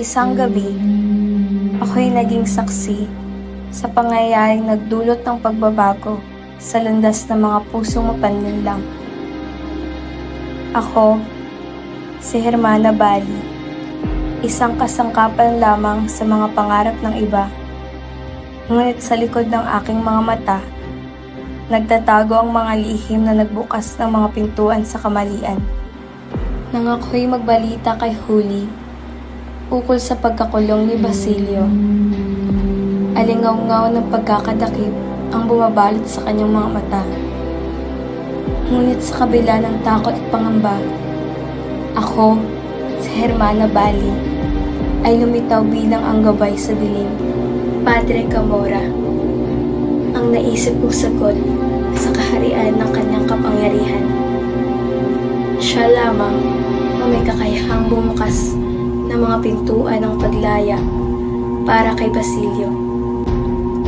Isang gabi, ako'y naging saksi sa pangyayaring nagdulot ng pagbabago sa landas ng mga pusong mapanlinlang. Ako, si Hermana Bali, isang kasangkapan lamang sa mga pangarap ng iba. Ngunit sa likod ng aking mga mata, nagtatago ang mga lihim na nagbukas ng mga pintuan sa kamalian. Nang ako'y magbalita kay Huli, ukol sa pagkakulong ni Basilio. Alingaw-ngaw ng pagkakadakip ang bumabalot sa kanyang mga mata. Ngunit sa kabila ng takot at pangamba, ako, si Hermana Bali, ay lumitaw bilang ang gabay sa dilim. Padre Camora, ang naisip kong sagot sa kaharian ng kanyang kapangyarihan. Siya lamang ang may kakayahang bumukas ng mga pintuan ng paglaya para kay Basilio.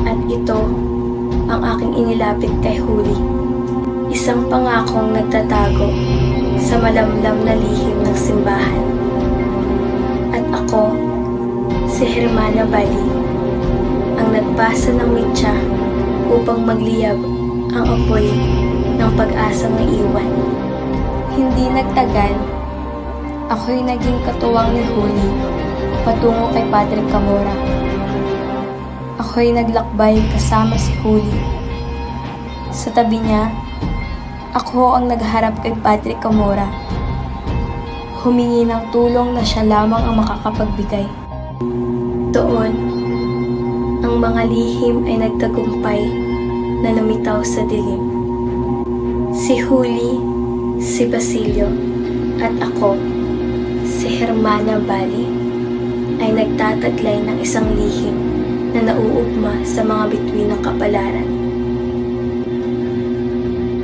At ito ang aking inilapit kay Huli. Isang pangakong nagtatago sa malamlam na lihim ng simbahan. At ako, si Hermana Bali, ang nagpasa ng mitya upang magliyab ang apoy ng pag-asang naiwan. Hindi nagtagal ako'y naging katuwang ni Huli patungo kay Padre Camora. Ako'y naglakbay kasama si Huli. Sa tabi niya, ako ang nagharap kay Padre Camora. Humingi ng tulong na siya lamang ang makakapagbigay. Doon, ang mga lihim ay nagtagumpay na lumitaw sa dilim. Si Huli, si Basilio, at ako, si Hermana Bali, ay nagtataglay ng isang lihim na nauugma sa mga bituin ng kapalaran.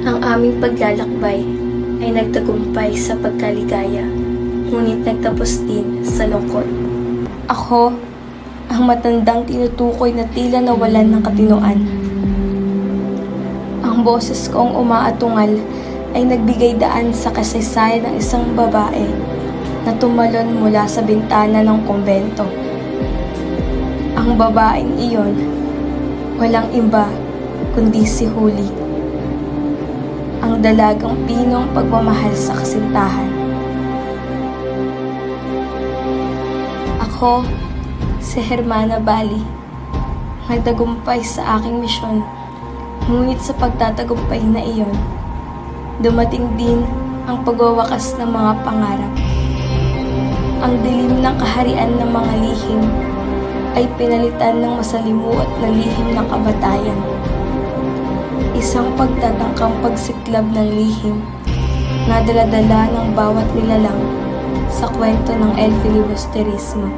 Ang aming paglalakbay ay nagtagumpay sa pagkaligaya, ngunit nagtapos din sa lungkot. Ako, ang matandang tinutukoy na tila nawalan ng katinoan. Ang boses kong umaatungal ay nagbigay daan sa kasaysayan ng isang babae na tumalon mula sa bintana ng kumbento. Ang babaeng iyon, walang iba kundi si Huli. Ang dalagang pinong pagmamahal sa kasintahan. Ako, si Hermana Bali, nagtagumpay sa aking misyon. Ngunit sa pagtatagumpay na iyon, dumating din ang pagwawakas ng mga pangarap. Ang dilim ng kaharian ng mga lihim ay pinalitan ng masalimuot na lihim ng kabatayan. Isang pagtatangkang pagsiklab ng lihim na daladala ng bawat nilalang sa kwento ng El Filibusterismo.